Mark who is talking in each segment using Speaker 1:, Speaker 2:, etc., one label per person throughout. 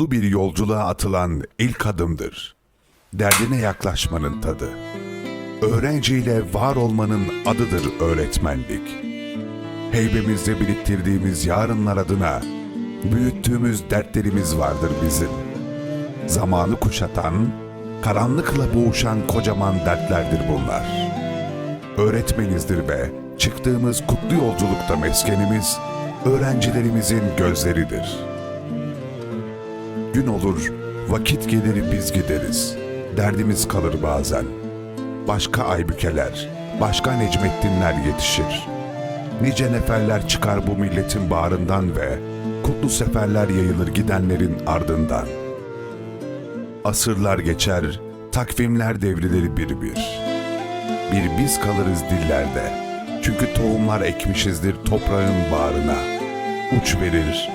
Speaker 1: mutlu bir yolculuğa atılan ilk adımdır. Derdine yaklaşmanın tadı. Öğrenciyle var olmanın adıdır öğretmenlik. Heybemizde biriktirdiğimiz yarınlar adına büyüttüğümüz dertlerimiz vardır bizim. Zamanı kuşatan, karanlıkla boğuşan kocaman dertlerdir bunlar. Öğretmenizdir ve çıktığımız kutlu yolculukta meskenimiz öğrencilerimizin gözleridir. Gün olur, vakit gelir biz gideriz. Derdimiz kalır bazen. Başka Aybükeler, başka Necmettinler yetişir. Nice neferler çıkar bu milletin bağrından ve kutlu seferler yayılır gidenlerin ardından. Asırlar geçer, takvimler devrilir bir bir. Bir biz kalırız dillerde. Çünkü tohumlar ekmişizdir toprağın bağrına. Uç verir,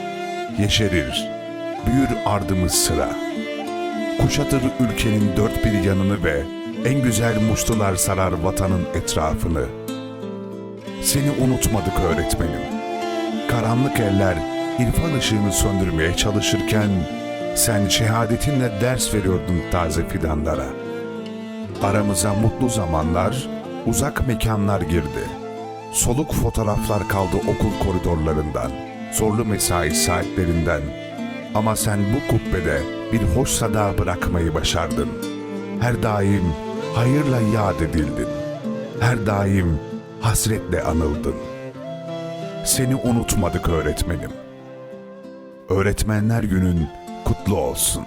Speaker 1: yeşerir, büyür ardımız sıra. Kuşatır ülkenin dört bir yanını ve en güzel muştular sarar vatanın etrafını. Seni unutmadık öğretmenim. Karanlık eller irfan ışığını söndürmeye çalışırken sen şehadetinle ders veriyordun taze fidanlara. Aramıza mutlu zamanlar, uzak mekanlar girdi. Soluk fotoğraflar kaldı okul koridorlarından, zorlu mesai saatlerinden. Ama sen bu kubbede bir hoş sada bırakmayı başardın. Her daim hayırla yad edildin. Her daim hasretle anıldın. Seni unutmadık öğretmenim. Öğretmenler günün kutlu olsun.